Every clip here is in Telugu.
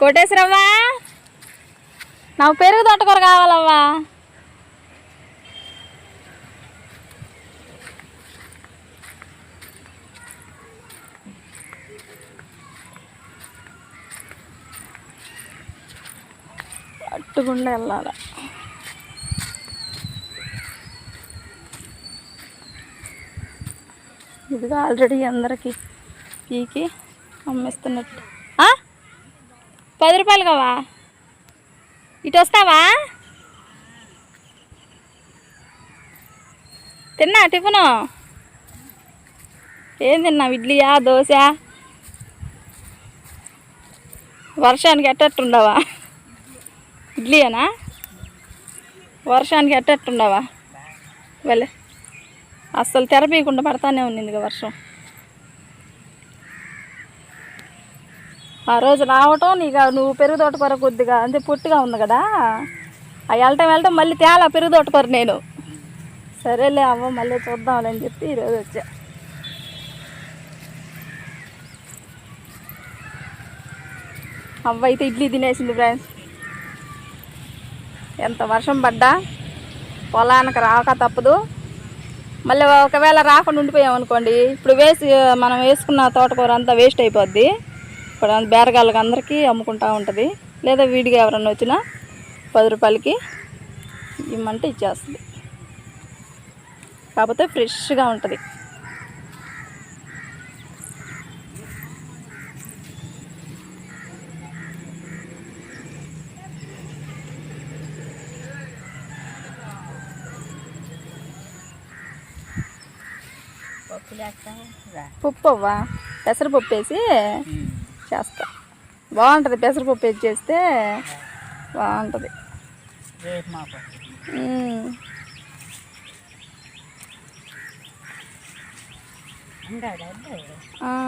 కోటేశ్వరవ్వా? నాకు పెరుగు తోటకూర కావాలవ్వా. అట్టుకుండా వెళ్ళాలి? ఇదిగా ఆల్రెడీ అందరికి పీకి అమ్మేస్తున్నట్టు. పది రూపాయలు కావా? ఇటు వస్తావా? తిన్నా టిఫిను? ఏం తిన్నావు? ఇడ్లీయా దోశ? వర్షానికి ఎట్టట్టుండవా? ఇడ్లీయేనా? వర్షానికి ఎట్టట్టుండవా? వెళ్ళే. అస్సలు తెరపీయకుండా పడతానే ఉన్నిందిగా వర్షం. ఆ రోజు రావటం నీకు నువ్వు పెరుగు తోటకూర కొద్దిగా అంతే పొట్టిగా ఉంది కదా. ఆ వెళ్ళటం వెళ్ళటం మళ్ళీ తేలా పెరుగు తోటకూర నేను. సరేలే అవ్వ మళ్ళీ చూద్దాంలే అని చెప్పి ఈరోజు వచ్చా. అవ్వ అయితే ఇడ్లీ తినేసింది ఫ్రెండ్స్ ఎంత వర్షం పడ్డా? పొలానికి రాక తప్పదు. మళ్ళీ ఒకవేళ రాకుండా ఉండిపోయాం అనుకోండి ఇప్పుడు వేసి మనం వేసుకున్న తోటకూర అంతా వేస్ట్ అయిపోద్ది. బేరగాళ్ళకి అందరికీ అమ్ముకుంటా ఉంటుంది. లేదా వీడిగా ఎవరన్నా వచ్చినా పది రూపాయలకి ఇమ్మంటే ఇచ్చేస్తుంది. కాకపోతే ఫ్రెష్గా ఉంటుంది. పప్పు అవ్వా పెసరపప్పు వేసి చేస్తా. బాగుంటుంది పెసరపప్పు వేసి చేస్తే బాగుంటుంది.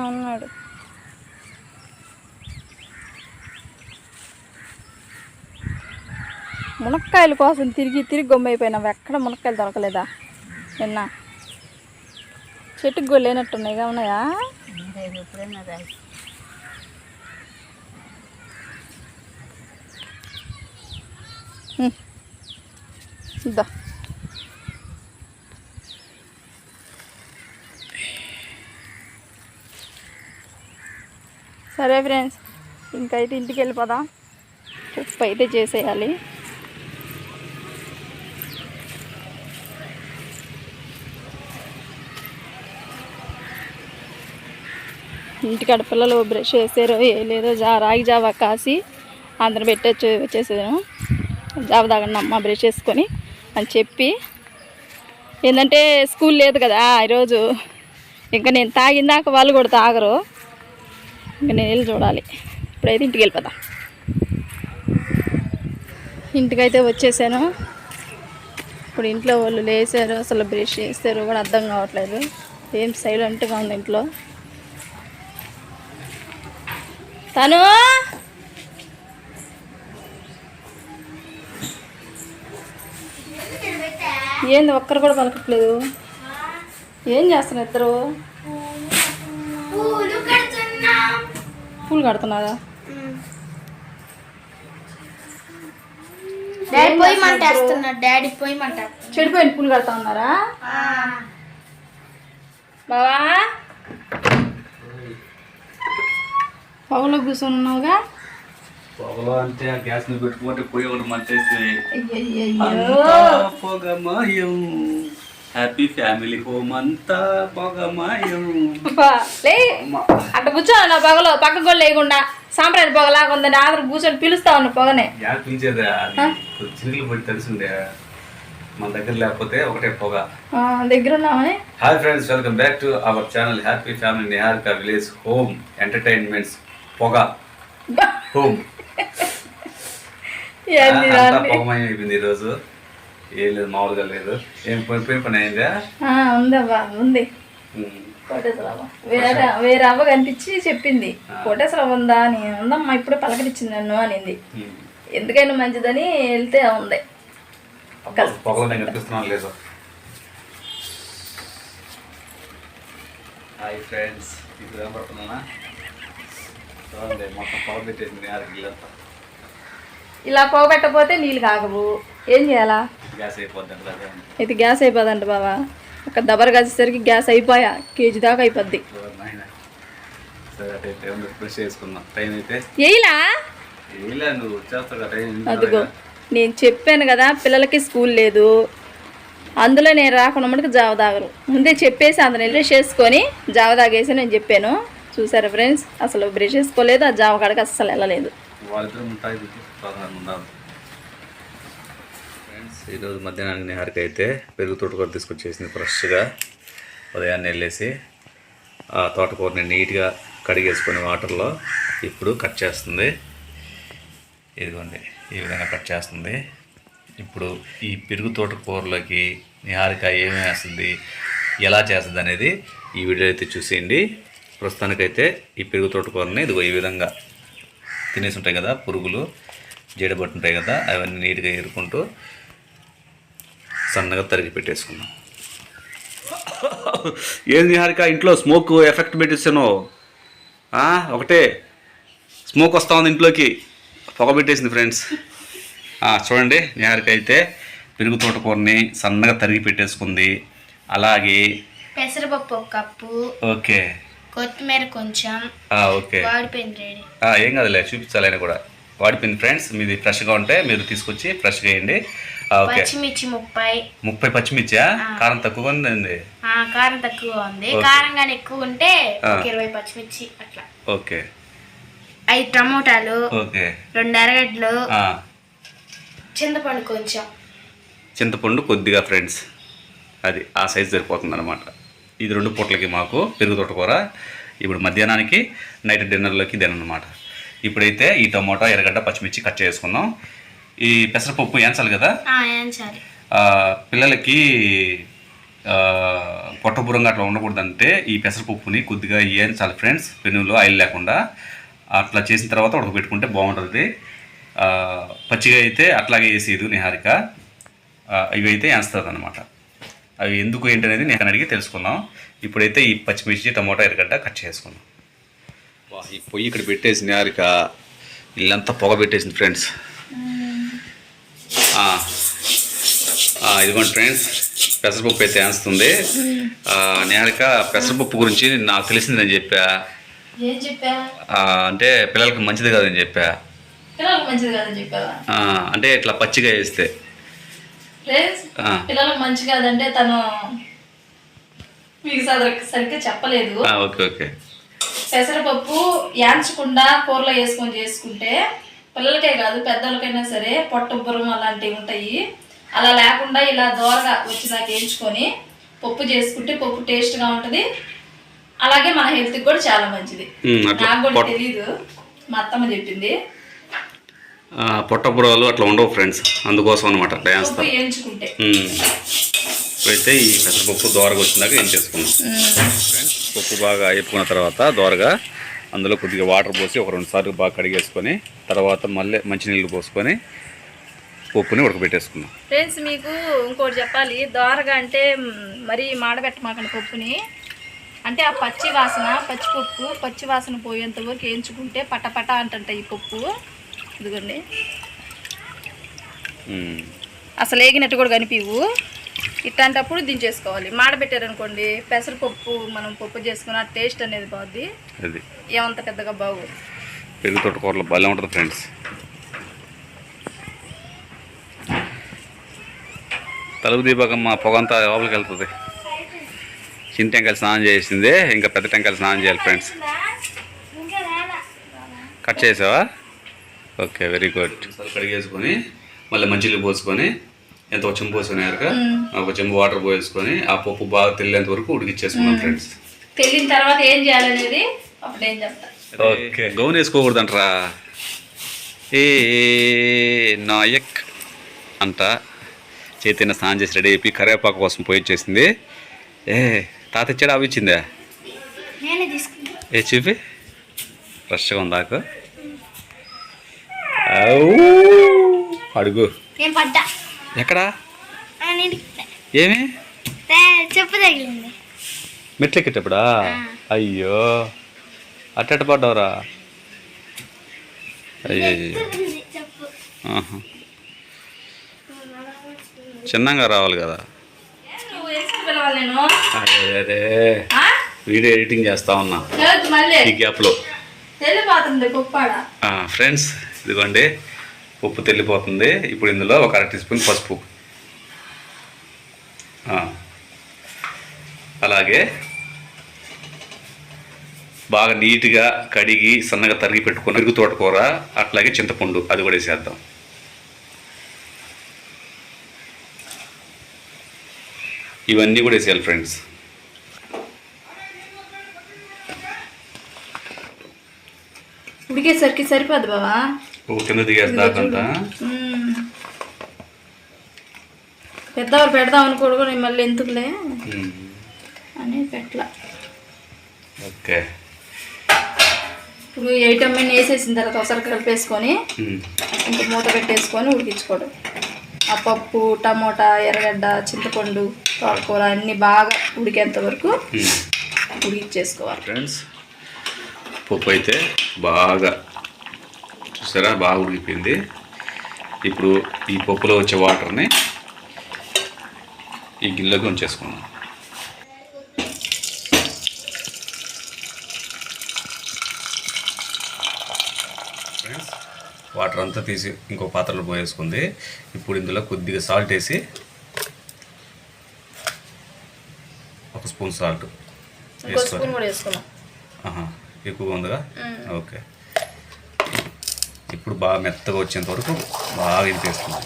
ఉన్నాడు మునక్కాయల కోసం తిరిగి తిరిగి గొమ్మైపోయినావు ఎక్కడ మునక్కాయలు దొరకలేదా? నిన్న. చెట్టుకు కూడా లేనట్టున్నాయిగా ఉన్నాయా? ఇద్దా సరే ఫ్రెండ్స్ ఇంకైతే ఇంటికి వెళ్ళిపోదాం. ఉప్పు అయితే చేసేయాలి. ఇంటికాడ పిల్లలు బ్రష్ చేసారో లేదో జా రాగి జావా కాసి అందరం పెట్టచ్చు వచ్చేసాను తాగండి అమ్మ బ్రష్ చేసుకొని అని చెప్పి ఏంటంటే స్కూల్ లేదు కదా ఈరోజు. ఇంకా నేను తాగిందాక వాళ్ళు కూడా తాగరు. ఇంకా నేను వెళ్ళి చూడాలి. ఇప్పుడైతే ఇంటికి వెళ్ళిపోతాం ఇంటికైతే వచ్చేసాను. ఇప్పుడు ఇంట్లో వాళ్ళు లేసారు. అసలు బ్రష్ చేస్తారు. కూడా అర్థం కావట్లేదు. ఏం సైలెంట్గా ఉంది ఇంట్లో. తను! ఏంది ఒక్కరు కూడా పలకట్లేదు? ఏం చేస్తున్నారు ఇద్దరు? పూలు కడుతున్నారా? డాడీ పోయి మంటేస్తున్నాడు డాడీ పోయి మంట చెడిపోయిన పూలు కడతా ఉన్నారా? బావా? పొగలో కూర్చొని ఉన్నావుగా? పొగలో అంటే ఆ గ్యాస్ని పెట్టుకుంటే పోయి ఒకటి అయ్యయ్యయ్యో. పొగమాయం. హ్యాపీ ఫ్యామిలీ హోమ్ అంతా పొగమాయం. అట్ట కూర్చోను నా పొగలో? పక్క కూడా లేకుండా సాంప్రదాయ పొగలాగా ఉందని ఆదరు కూర్చొని పిలుస్తా ఉన్నా పొగనే. గ్యాస్ పిలిచేదా? చినుకులు పడి తెలిసిందే మన దగ్గర లేకపోతే ఒకటే పొగ. దగ్గర ఉన్నామని hi friends welcome back to our channel happy family Niharika village home entertainments పొగ హోమ్ అయిపోయింది ఈరోజు. ఏం లేదు మామూలుగా లేదు. ఏం పోయి పని అయిందా? ఉందవ్వా ఉంది వేరే వేరే అవ్వ కనిపించి చెప్పింది. కోటేశ్వరవ్వ ఉందా అని. ఉందమ్మా ఇప్పుడే పలకరించింది నన్ను అనింది. ఎందుకైనా మంచిదని వెళ్తే ఉంది. లేదు. హాయ్ ఫ్రెండ్స్ ఇప్పుడు చూడండి మొత్తం పొగ పెట్టేసింది నేహారిక ఇల్లంతా ఇలా పోగొట్టకపోతే నీళ్ళు కాగవు ఏం చేయాలా. ఇది గ్యాస్ అయిపోదంట బావా. ఒక దబర కాసేసరికి గ్యాస్ అయిపోయా కేజీ దాకా అయిపోద్ది. అదిగో నేను చెప్పాను కదా పిల్లలకి స్కూల్ లేదు. అందులో నేను రాకుండా మటుకు జావ తాగరు ముందే చెప్పేసి అందులో వెళ్ళి చేసుకొని జావ తాగేసి నేను చెప్పాను. చూసారా ఫ్రెండ్స్? అసలు బ్రష్ చేసుకోలేదు ఆ జావ కాడకి అస్సలు వెళ్ళలేదు. ఫ్రెండ్స్ ఈరోజు మధ్యాహ్నానికి నిహారిక అయితే పెరుగు తోటకూర తీసుకొచ్చేసింది ఫ్రెష్గా. ఉదయాన్నే వెళ్ళేసి ఆ తోటకూరని నీట్గా కడిగేసుకొని వాటర్లో ఇప్పుడు కట్ చేస్తుంది. ఇదిగోండి ఈ విధంగా కట్ చేస్తుంది. ఇప్పుడు ఈ పెరుగు తోటకూరలోకి నిహారిక ఏమేమి వేస్తుంది ఎలా చేస్తుంది అనేది ఈ వీడియో అయితే చూసేయండి. ప్రస్తుతానికైతే ఈ పెరుగు తోటకూరని ఇదిగో ఈ విధంగా తినేసి ఉంటాయి కదా పురుగులు జీడబట్టు ఉంటాయి కదా అవన్నీ నీట్గా ఏరుకుంటూ సన్నగా తరిగి పెట్టేసుకున్నాం ఏంది హారిక ఇంట్లో స్మోక్ ఎఫెక్ట్ పెట్టేసాను. ఆ, ఒకటే. స్మోక్ వస్తూ ఉంది ఇంట్లోకి. పొగ పెట్టేసింది ఫ్రెండ్స్. ఆ, చూడండి నిహారిక అయితే పెరుగు తోటకూరని సన్నగా తరిగి పెట్టేసుకుంది. అలాగే పెసరపప్పు ఒక కప్పు. ఓకే. కొత్తిమీర కొంచెం ఓకే. వాడిపోయింది రెడీ. ఏం కాదులే చూపించాలి ఆయన కూడా వాడిపోయింది ఫ్రెండ్స్ మీది ఫ్రెష్గా ఉంటే మీరు తీసుకొచ్చి ఫ్రెష్గా వేయండి. పచ్చిమిర్చి ముప్పై. ముప్పై పచ్చిమిర్చా? కారం తక్కువ ఉందండి. ఆ, కారం తక్కువ ఉంది. కారం కానీ ఎక్కువ ఉంటే ఇరవై పచ్చిమిర్చి అట్లా. ఓకే. ఐదు టమోటాలు ఓకే. రెండు ఎర్రగడ్డలు ఆ, చింతపండు కొంచెం. చింతపండు కొద్దిగా ఫ్రెండ్స్. అది ఆ సైజ్ సరిపోతుంది అనమాట ఇది రెండు పూటలకి మాకు పెరుగు తోటకూర ఇప్పుడు మధ్యాహ్నానికి నైట్ డిన్నర్లోకి తినమాట ఇప్పుడైతే ఈ టమోటా ఎర్రగడ్డ పచ్చిమిర్చి కట్ చేసుకుందాం. ఈ పెసరపప్పు ఏంచాలి కదా? ఏంచాలి పిల్లలకి ఆ, పొట్టబురంగా అట్లా ఉండకూడదంటే ఈ పెసరపప్పుని కొద్దిగా వేయించాలి ఫ్రెండ్స్. పెనులో ఆయిల్ లేకుండా అట్లా చేసిన తర్వాత ఉడకబెట్టుకుంటే బాగుంటుంది. పచ్చిగా అయితే అట్లాగే వేసేది నిహారిక. ఇవి అయితే వేస్తుంది అనమాట అవి ఎందుకు ఏంటి అనేది నేను అడిగి తెలుసుకుందాం. ఇప్పుడైతే ఈ పచ్చిమిర్చి టమోటా ఎరగడ్డ కట్ చేసుకుందాం. వా, ఈ పొయ్యి ఇక్కడ పెట్టేసి నిహారిక ఇల్లంతా పొగ పెట్టేసింది ఫ్రెండ్స్. ఆ, ఆ, ఇదిగోండి ఫ్రెండ్స్ పెసరపప్పు అయితే వేస్తుంది. ఆ, నిహారిక పెసరపప్పు గురించి నాకు తెలిసిందని చెప్పా. ఏం చెప్పా? ఆ, అంటే పిల్లలకి మంచిది కాదని చెప్పా. పిల్లలకు మంచిది కాదని చెప్పావా? ఆ, అంటే ఇట్లా పచ్చిగా వేస్తే. పిల్లలకు మంచి కాదంటే తను మీకు సరిగ్గా చెప్పలేదు. ఆ, ఓకే ఓకే. పెసరపప్పు యాంచకుండా కూరలో వేసుకొని చేసుకుంటే పిల్లలకే కాదు పెద్దలకైనా సరే పొట్టుబ్బరం అలాంటివి ఉంటాయి. అలా లేకుండా ఇలా దోరగా వచ్చినాక వేయించుకొని పప్పు చేసుకుంటే పప్పు టేస్ట్గా ఉంటుంది. అలాగే మన హెల్త్కి కూడా చాలా మంచిది. నాకు కూడా తెలీదు. మా అత్తమ్మ చెప్పింది. పొట్టబురాలు అట్లా ఉండవు ఫ్రెండ్స్ అందుకోసం అనమాట ఉమ్. ఇప్పుడైతే ఈ పెసరపప్పు దోరగా వచ్చిందాక ఏం చేసుకుందాం. ఫ్రెండ్స్ పప్పు బాగా వేపుకున్న తర్వాత దోరగా అందులో కొద్దిగా వాటర్ పోసి ఒక రెండు సార్లు బాగా కడిగేసుకొని తర్వాత మళ్ళీ మంచినీళ్ళు పోసుకొని పప్పుని ఉడకబెట్టేసుకుందాం. ఫ్రెండ్స్ మీకు ఇంకోటి చెప్పాలి. దోరగా అంటే మరీ మాడబెట్టమాకండి పప్పుని. అంటే ఆ పచ్చి వాసన పచ్చిపప్పు పచ్చి వాసన పోయేంత వరకు వేయించుకుంటే పటపట అంటుంట ఈ పప్పు. ఇదిగోండి. అసలు వేగినట్టు కూడా కనిపివు ఇట్లాంటప్పుడు దించేసుకోవాలి. మాడబెట్టారనుకోండి పెసరపప్పు మనం పప్పు చేసుకున్న టేస్ట్ అనేది బాగుంది అది. ఏమంత పెద్దగా బాగోదు. పెరుగు తోటకూరలో భలే ఉంటుంది ఫ్రెండ్స్. తలుపు దీపకమ్మ పొగ అంతా లోపలికి వెళ్తుంది. చిన్న టెంకాయలు స్నానం చేసింది ఇంకా పెద్ద టెంకాయలు స్నానం చేయాలి ఫ్రెండ్స్. కట్ చేసావా? ఓకే వెరీ గుడ్ కడిగేసుకొని మళ్ళీ మంచిలు పోసుకొని ఎంత ఒక చెంబు పోసుకొని కనుక ఒక చెంబు వాటర్ పోసుకొని ఆ పప్పు బాగా తెల్లేంత వరకు ఉడికిచ్చేసుకున్నాం ఫ్రెండ్స్ తెలియని తర్వాత ఏం చేయాలనేది అప్పుడు ఏం చెప్తా. ఓకే. గౌన్ వేసుకోకూడదంటరా. ఏ నాయక్ అంట. చైతన్య స్నానం చేసి రెడీ అయిపోయి కరివేపాకు కోసం పోయి వచ్చేసింది. ఏ తాత ఇచ్చాడు? అవి ఇచ్చిందా? ఏ చూపి. ఫ్రెష్గా ఉందాకు అడుగు. ఎక్కడా? ఏమి? చెప్పు తగిలింది. మెట్లెక్కేటప్పుడా? అయ్యో. అట్టట పడ్డావురా? అయ్యో చెప్పు. ఆహా. చిన్నగా రావాలి కదా. అదే అదే ఆ? వీడియో ఎడిటింగ్ చేస్తా ఉన్నా. ఈ గ్యాప్లో. ఫ్రెండ్స్ ఇదిగోండి ఉప్పు తెల్లిపోతుంది. ఇప్పుడు ఇందులో ఒక అర టీ స్పూన్ పసుపు. అలాగే బాగా నీట్గా కడిగి సన్నగా తరిగి పెట్టుకుని పెరుగు తోటకూర అట్లాగే చింతపండు అది కూడా వేసేద్దాం. ఇవన్నీ కూడా వేసేయాలి ఫ్రెండ్స్. ఉడికేసరికి సరిపోద్ది బావా? కింద దిగేస్తాకంతా మ్మ్. పెద్దవారు పెడదాం అనుకోడు కూడా మళ్ళీ ఎందుకులే? అని పెట్టలా. ఓకే. ఇప్పుడు ఐటమ్ అన్ని వేసేసిన తర్వాత ఒకసారి కలిపేసుకొని. ఇంకా మూత పెట్టేసుకొని ఉడికించుకోవడం. ఆ పప్పు టమోటా ఎర్రగడ్డ చింతపండు తోటకూర అన్నీ బాగా ఉడికేంత వరకు ఉమ్. ఉడికిచ్చేసుకోవాలి ఫ్రెండ్స్ పప్పు అయితే బాగా చూసారా? బాగా ఉడికిపోయింది. ఇప్పుడు ఈ పప్పులో వచ్చే వాటర్ని ఈ గిన్నెలోకి ఉంచేసుకున్నాం ఫ్రెండ్స్ వాటర్ అంతా తీసి ఇంకో పాత్రలో పోయేసుకుంది. ఇప్పుడు ఇందులో కొద్దిగా సాల్ట్ వేసి ఒక స్పూన్ సాల్ట్ ఆహా, ఎక్కువగా ఉందిగా? ఓకే. బాగా మెత్తగా వచ్చేంత వరకు బాగా ఇంపేస్తుంది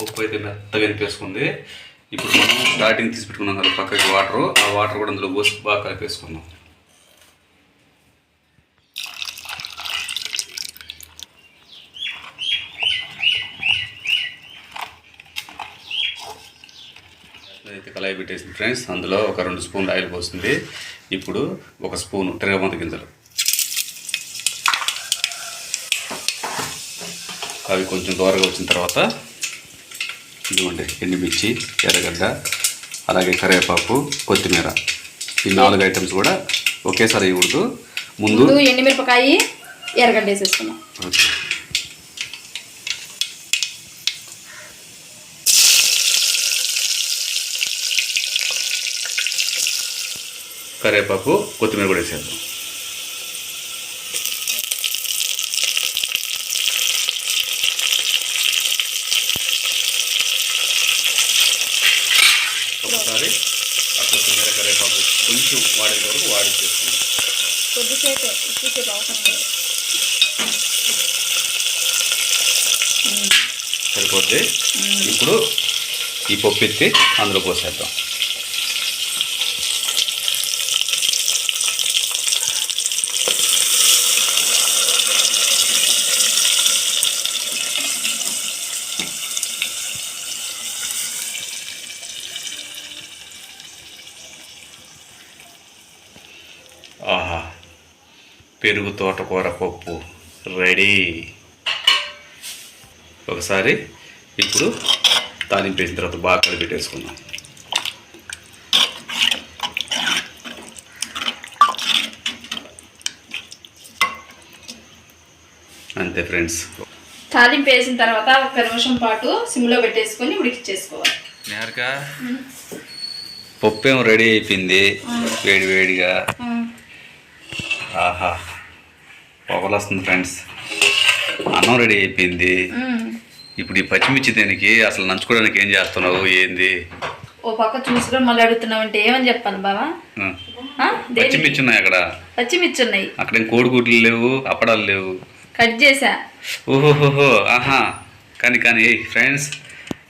పప్పు అయితే మెత్తగా వినిపేసుకుంది ఇప్పుడు మనం స్టార్టింగ్ తీసి పెట్టుకున్నాం కదా పక్కకి వాటర్ ఆ వాటర్ కూడా అందులో పోసి బాగా కలిపేసుకుందాం అయితే కళాయి పెట్టేసింది ఫ్రెండ్స్ అందులో ఒక రెండు స్పూన్లు ఆయిల్ పోస్తుంది. ఇప్పుడు ఒక స్పూను తిరగమంత గింజలు. అవి కొంచెం దూరగా వచ్చిన తర్వాత ఇదిగోండి ఎండుమిర్చి ఎర్రగడ్డ అలాగే కరివేపాకు కొత్తిమీర. ఈ నాలుగు ఐటమ్స్ కూడా ఒకేసారి ముందు ముందు ఎండుమిరపకాయ ఎర్రగడ్డ వేసేసుకున్నాం కరివేపాకు కొత్తిమీర కూడా వేసేద్దాం. ఒకసారి ఆ కొత్తిమీర కరివేపాకు కొంచెం వాడేంత వరకు వాడిచ్చేస్తున్నాం కొద్దిసేపు ఎక్కువసేపు అవసరం లేదు. సరిపోద్ది? ఇప్పుడు ఈ పప్పు ఎత్తి అందులో పోసేద్దాం. పెరుగు తోటకూర పప్పు రెడీ. ఒకసారి ఇప్పుడు తాలింపు వేసిన తర్వాత బాగా కలిపెట్టేసుకుందాం అంతే ఫ్రెండ్స్. తాలింపు వేసిన తర్వాత ఒక నిమిషం పాటు సిమ్లో పెట్టేసుకొని ఉడికిచ్చేసుకోవాలి. నేరక? పప్పు ఏమో రెడీ అయిపోయింది వేడి వేడిగా. ఆహా. పొగలు వస్తుంది ఫ్రెండ్స్. అన్నం రెడీ అయిపోయింది. ఇప్పుడు ఈ పచ్చిమిర్చి దేనికి? అసలు నంచుకోవడానికి ఏం చేస్తున్నావు? ఏంది? ఓ పక్క చూసుకొని మళ్ళీ అడుగుతున్నావు అంటే ఏమని చెప్పాలి బావా? పచ్చిమిర్చి ఉన్నాయి అక్కడ. పచ్చిమిర్చి ఉన్నాయి. అక్కడేం కోడిగుడ్లు లేవు అప్పడాలు లేవు. కట్ చేసా ఓహోహోహో. ఆహా. కానీ కానీ ఫ్రెండ్స్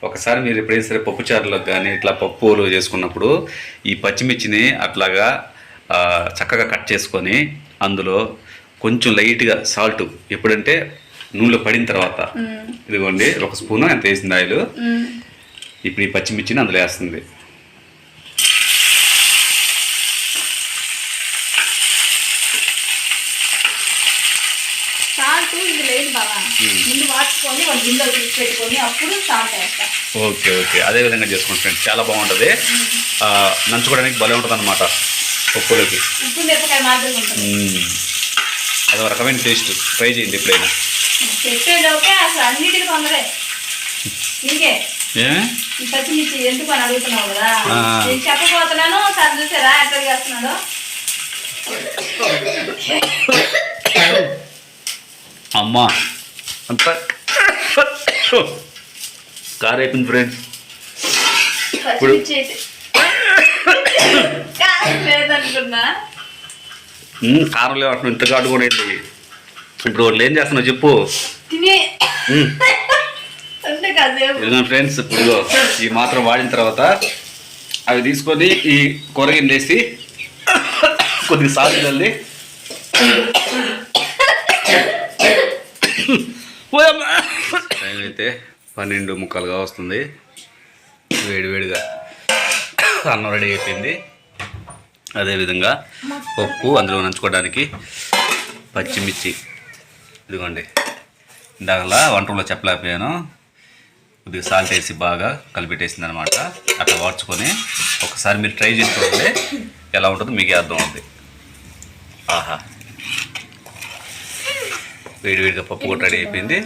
ఒకసారి మీరు ఎప్పుడైనా సరే పప్పు చారులకు కానీ ఇట్లా పప్పులు చేసుకున్నప్పుడు ఈ పచ్చిమిర్చిని అట్లాగా చక్కగా కట్ చేసుకొని అందులో కొంచెం లైట్గా సాల్ట్ ఎప్పుడంటే నూనెలో పడిన తర్వాత. ఇదిగోండి ఒక స్పూను ఎంత వేసింది ఆయిల్. ఇప్పుడు ఈ పచ్చిమిర్చిని అందులో వేస్తుంది. Okay okay. అదే విధంగా చేసుకోండి ఫ్రెండ్స్. చాలా బాగుంటుంది. నంచుకోవడానికి భలే ఉంటుంది. అనమాట పప్పులోకి అదొక రకమైన టేస్ట్. ట్రై చేయండి ఎప్పుడైనా. చెప్పేలోకే అసలు అన్నిటికీ తొందరే. నీకే ఏ? ఈ పచ్చిమిర్చి ఎందుకు అని అడుగుతున్నావు కదా. నేను చెప్పబోతున్నాను తను చూసారా ఎట్లా చేస్తున్నాడో? అమ్మా. అంత. కార్ అయిపోయింది ఫ్రెండ్స్. పచ్చిమిర్చి అయితే. లేదనుకున్నా. కారం లేవట్లేదు ఇంత ఘాటు కూడా ఏంటి ఇప్పుడు వాళ్ళు ఏం చేస్తున్నావు చెప్పు. ఫ్రెండ్స్ ఇప్పుడు ఇదిగో ఈ మాత్రం వాడిన తర్వాత అవి తీసుకొని ఈ కూరగిన్నెలు వేసి కొద్దిగా సాల్ట్ చల్లి. టైం అయితే పన్నెండు ముక్కలుగా వస్తుంది. వేడివేడిగా అన్నం రెడీ అయిపోయింది. అదేవిధంగా పప్పు అందులో నంచుకోవడానికి పచ్చిమిర్చి. ఇదిగోండి. ఇందాకలా వంటలో చెప్పలేకపోయాను. కొద్దిగా సాల్ట్ వేసి బాగా కలిపెట్టేసింది అనమాట అట్లా వాడ్చుకొని ఒకసారి మీరు ట్రై చేసి చూడండి. ఎలా ఉంటుందో మీకే అర్థం అవుతుంది ఆహా. వేడి వేడిగా పప్పు కూడా రెడీ అయిపోయింది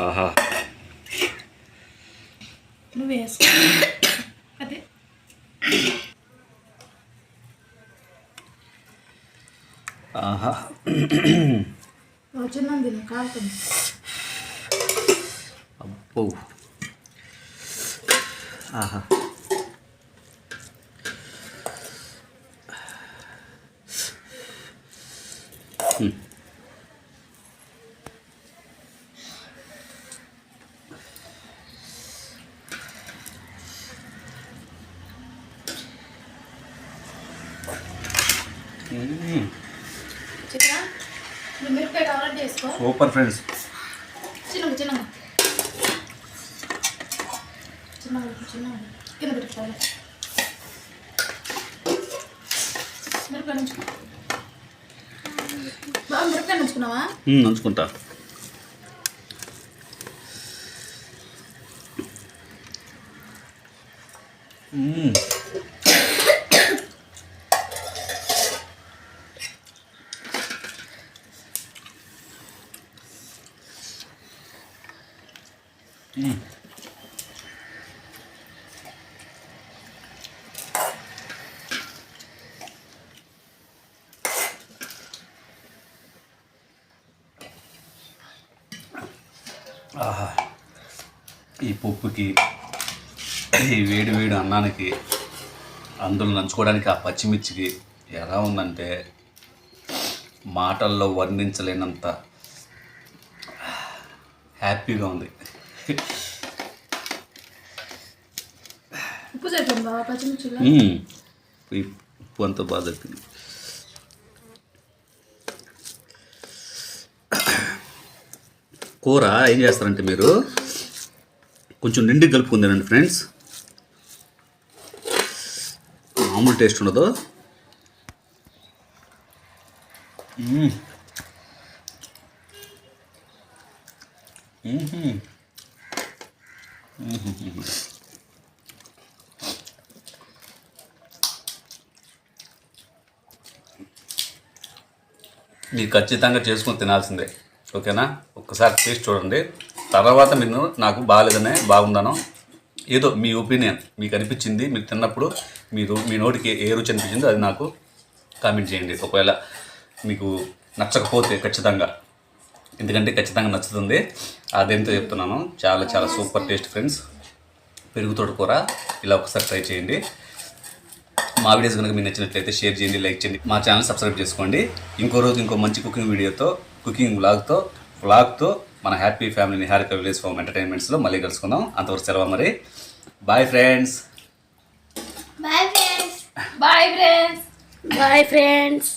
ఆహా నువ్వు వేసుకో అదే ఆహా చిన్న తిను కాలుతుంది అబ్బో ఆహా హ్మ్. మ్మ్. చిన్న నువ్వు మిరపకాయ కావాలంటే వేసుకో సూపర్ ఫ్రెండ్స్. చిన్నగా చిన్నగా. చిన్నగా చిన్నగా. కింద పెట్టుకోవాలి. మిరపకాయ నుంచుకో. బాగా మిరపకాయ నుంచుకున్నావా? నంచుకుంటా. మ్మ్. ఆహా. ఈ పప్పుకి ఈ వేడి వేడి అన్నానికి అందులో నంచుకోవడానికి ఆ పచ్చిమిర్చికి ఎలా ఉందంటే మాటల్లో వర్ణించలేనంత హ్యాపీగా ఉంది. ఉప్పు సరిపోయింది బాబా పచ్చిమిర్చిలో ఉప్పు అంతా బాగా దొరికింది కూర ఏం చేస్తారంటే మీరు? కొంచెం నిండి కలుపుకుందేనండి ఫ్రెండ్స్. మామూలు టేస్ట్ ఉండదు. Mm-hmm. Mm-hmm. మ్మ్. మీరు ఖచ్చితంగా చేసుకొని తినాల్సిందే. ఓకేనా? ఒక్కసారి టేస్ట్ చూడండి. తర్వాత మీరు నాకు బాగాలేదనే బాగుందనో ఏదో మీ ఒపీనియన్ మీకు అనిపించింది మీరు తిన్నప్పుడు మీరు మీ నోటికి ఏ రుచి అనిపించిందో అది నాకు కామెంట్ చేయండి. ఒకవేళ మీకు నచ్చకపోతే ఖచ్చితంగా. ఎందుకంటే ఖచ్చితంగా నచ్చుతుంది. అదేంతో చెప్తున్నాను. చాలా చాలా సూపర్ టేస్ట్ ఫ్రెండ్స్ పెరుగుతోట కూర ఇలా ఒకసారి ట్రై చేయండి. మా వీడియోస్ కనుక మీకు నచ్చినట్లయితే షేర్ చేయండి లైక్ చేయండి. మా ఛానల్ సబ్స్క్రైబ్ చేసుకోండి. ఇంకో రోజు ఇంకో మంచి కుకింగ్ వీడియోతో కుకింగ్ వ్లాగ్తో వ్లాగ్తో మన happy family Niharika village farm ఎంటర్టైన్మెంట్స్లో మళ్ళీ కలుసుకుందాం. అంతవరకు సెలవు మరి. Bye friends bye friends bye friends bye friends